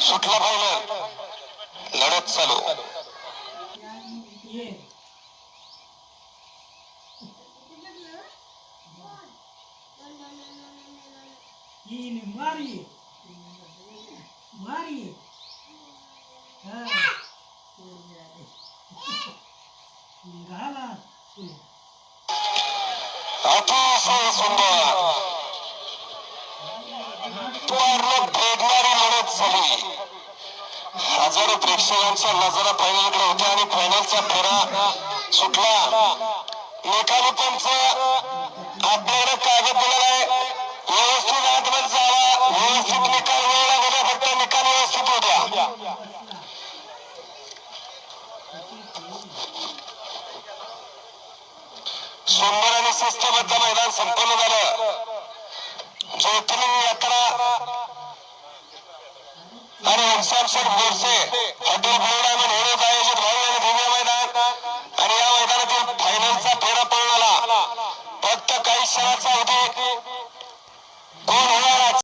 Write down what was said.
శుక్లమైన లడత్సలు మారి మారి అపాస సుందర్ త్వరలో Ha. झाला झाली हजारो प्रेक्षकांच्या नजरा फायनलकडे होत्या आणि फायनलचा फेरा सुटला. निकाली पंच आपल्याकडे कागद दिलेला आहे. व्यवस्थित आतमध्ये जावा. व्यवस्थित निकाल वेळ लागू फक्त निकाल व्यवस्थित होत्या द्या सुंदर आणि शिस्तबद्ध मैदान संपन्न झालं. आणि उत्सव शेख बोरसे हॉटेल बोर्डा म्हणून होण्यात आयोजित भव्य भव्य मैदान। आणि या मैदानातील फायनलचा फेरा पळणाला फक्त काही क्षणाचा होते